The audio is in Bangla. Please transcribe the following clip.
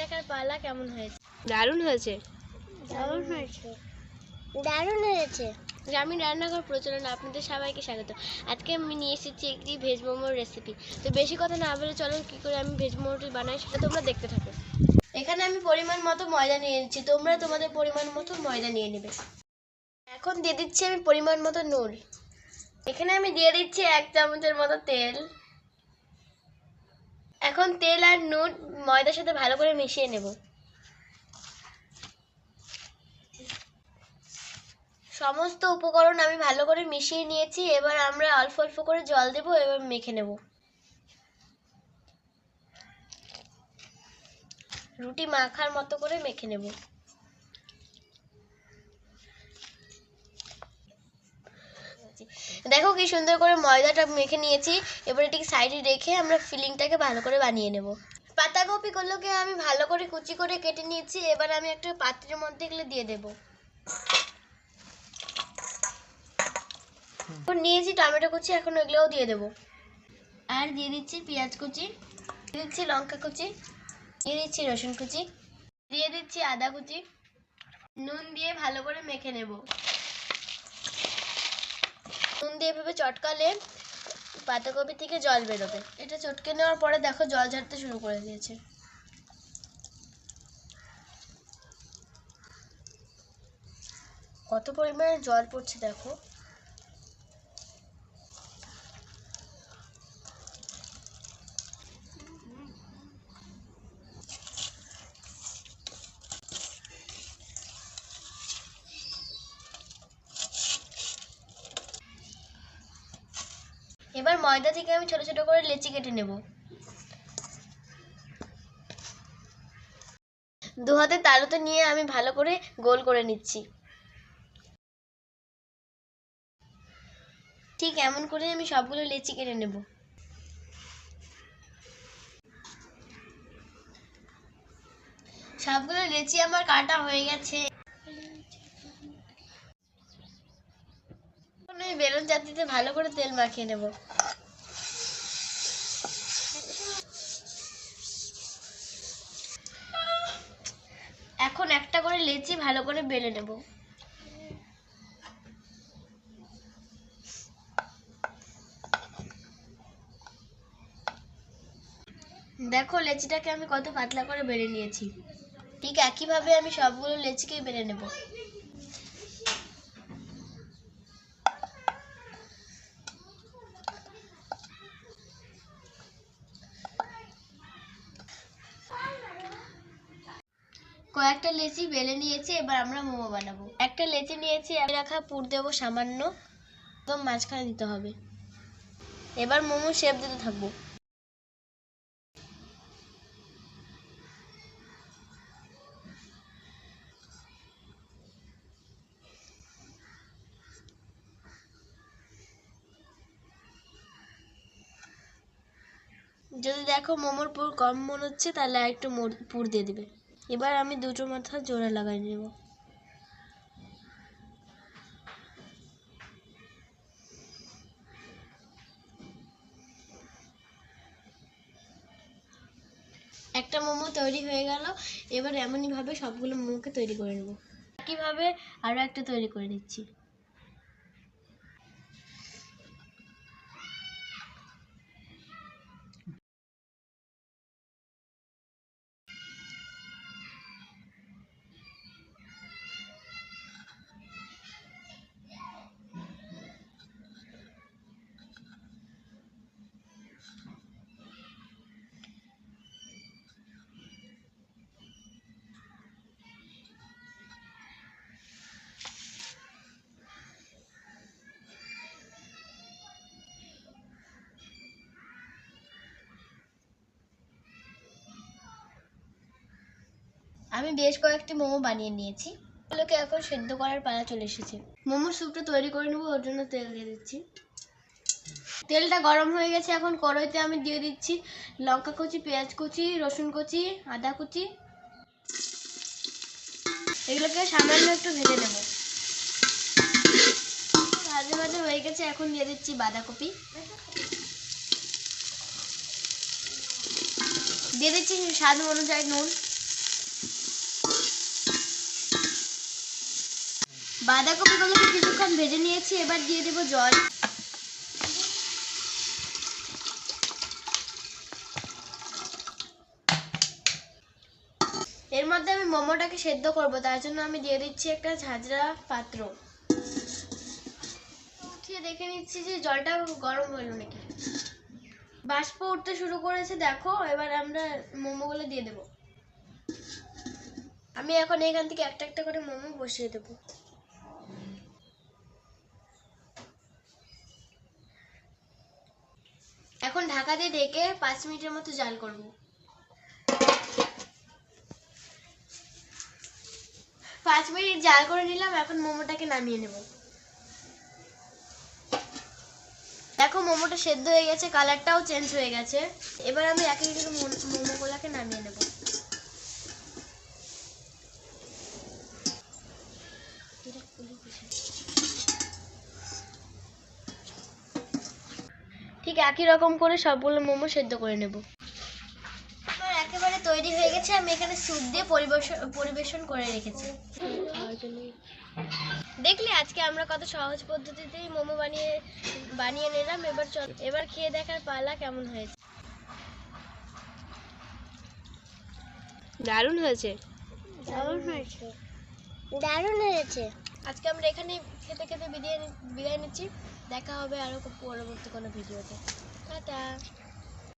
দেখার পালা কেমন হয়েছে? দারুণ হয়েছে। দারুণ হয়েছে। দারুণ হয়েছে। গ্রামীণ রান্নাঘর প্রচলন আপনাদের সবাইকে স্বাগত। আজকে আমি নিয়ে এসেছি একটি ভেজ মোমোর রেসিপি তো বেশি কথা না বলে চলো কী করে আমি ভেজ মোমোটি বানাই সেটা তোমরা দেখতে থাকো। এখানে আমি পরিমাণ মতো ময়দা নিয়ে নিচ্ছি। তোমরা তোমাদের পরিমাণ মতো ময়দা নিয়ে নেবে। এখন দিয়ে দিচ্ছি আমি পরিমাণ মতো নুন। এখানে আমি দিয়ে দিচ্ছি এক চামচের মতো তেল। এখন তেল আর নুন ময়দার সাথে ভালো করে মিশিয়ে নেব। সমস্ত উপকরণ আমি ভালো করে মিশিয়ে নিয়েছি, এবার আমরা অল্প অল্প করে জল দেব, এবার মেখে নেব। রুটি মাখার মতো করে মেখে নেব। দেখো কি সুন্দর করে ময়দাটা মেখে নিয়েছি। এবার এটিকে সাইডে রেখে আমরা ফিলিংটাকে ভালো করে বানিয়ে নেব। পাতাকপিগুলোকে আমি ভালো করে কুচি করে কেটে নিয়েছি। এবার আমি একটা পাত্রের মধ্যে এগুলো দিয়ে দেবো। নিয়েছি টমেটো কুচি, এখন ওইগুলোও দিয়ে দেবো। আর দিয়ে দিচ্ছি পেঁয়াজ কুচি, দিয়ে দিচ্ছি লঙ্কা কুচি, দিয়ে দিচ্ছি রসুন কুচি, দিয়ে দিচ্ছি আদা কুচি। নুন দিয়ে ভালো করে মেখে নেব। নুন দিয়ে এভাবে চটকালে পাতাকপি থেকে জল বেরোবে। এটা চটকে নেওয়ার পরে দেখো জল ঝাড়তে শুরু করে দিয়েছে। কত পরিমাণে জল পড়ছে দেখো। এবার ময়দা থেকে আমি ছোট ছোট করে লেচি কেটে নেব। দু হাতে তালুতে নিয়ে আমি ভালো করে গোল করে নিচ্ছি। ঠিক এমন করে আমি সবগুলো লেচি কেটে নেব। সবগুলো লেচি আমার কাটা হয়ে গেছে। আমি বেলুন চাতিতে ভালো করে তেল মাখিয়ে নেব। এখন একটা করে লেচি ভালো করে বেলে নেব। দেখো লেচিটাকে আমি কত পাতলা করে বেড়ে নিয়েছি। ঠিক একইভাবে আমি সবগুলো লেচিকেই বেড়ে নেব। কয়েকটা লেচি বেলে নিয়েছি, এবার আমরা মোমো বানাবো। একটা লেচি নিয়েছি রাখা পুর দেবো সামান্য, একদম মাঝখানে দিতে হবে। এবার মোমো শেপ দিতে থাকব। যদি দেখো মোমোর পুর কম মনে হচ্ছে, তাহলে মোর- পুর দিয়ে দিবে। এবার আমি দুটো মাথা জোড়া লাগাই নেব। একটা মোমো তৈরি হয়ে গেল, এবার এমনইভাবে সবগুলো মোমোকে তৈরি করে নেব। একইভাবে আরও একটা তৈরি করে নিচ্ছি। আমি বেশ কয়েকটি মোমো বানিয়ে নিয়েছি। এগুলোকে এখন সেদ্ধ করার পালা চলে এসেছে। মোমো স্যুপটা তৈরি করে নেব, ওর জন্য তেল দিয়ে দিচ্ছি। তেলটা গরম হয়ে গেছে, এখন কড়াইতে আমি দিয়ে দিচ্ছি লঙ্কা কুচি, পেঁয়াজ কুচি, রসুন কুচি, আদা কুচি। এগুলোকে সামান্য একটু ভেজে নেব। ভাজে ভাজে হয়ে গেছে, এখন দিয়ে দিচ্ছি বাঁধাকপি। দিয়ে দিচ্ছি স্বাদ অনুযায়ী নুন। বাঁধাকপিগুলোকে কিছুক্ষণ ভেজে নিয়েছি, এবার দিয়ে দেবো জল। এর মধ্যে আমি মোমোটাকে সেদ্ধ করব, তার জন্য আমি দিয়ে দিচ্ছি একটা ঝাঁঝরা পাত্র। উঠিয়ে দেখে নিচ্ছি যে জলটা গরম হলো নাকি। বাষ্প উঠতে শুরু করেছে, দেখো, এবার আমরা মোমোগুলো দিয়ে দেবো। আমি এখন এখান থেকে একটা একটা করে মোমো বসিয়ে দেবো। এখন ঢাকা দিয়ে ঢেকে পাঁচ মিনিটের মতো জাল করব। পাঁচ মিনিট জাল করে নিলাম, এখন মোমোটাকে নামিয়ে নেব। দেখো মোমোটা সেদ্ধ হয়ে গেছে, কালারটাও চেঞ্জ হয়ে গেছে। এবার আমি এক এক করে মোমোগুলোকে নামিয়ে নেব। ঠিক একই রকম করে সবগুলো মোমো সেদ্ধ করে নেব। আমার একেবারে তৈরি হয়ে গেছে আমি এখানে স্যুপ দিয়ে পরিবেশন পরিবেশন করে রেখেছি। দেখলে আজকে আমরা কত সহজ পদ্ধতিতেই মোমো বানিয়ে বানিয়ে নিলাম। এবার চল এবার খেয়ে দেখার পালা কেমন হয়েছে। দারুণ হয়েছে। দারুণ হয়েছে। দারুণ হয়েছে। আজকে আমরা এখানে খেতে খেতে বিদায় নি- বিদায় নিচ্ছি। দেখা হবে আরও পরবর্তী কোনো ভিডিওতে। টাটা।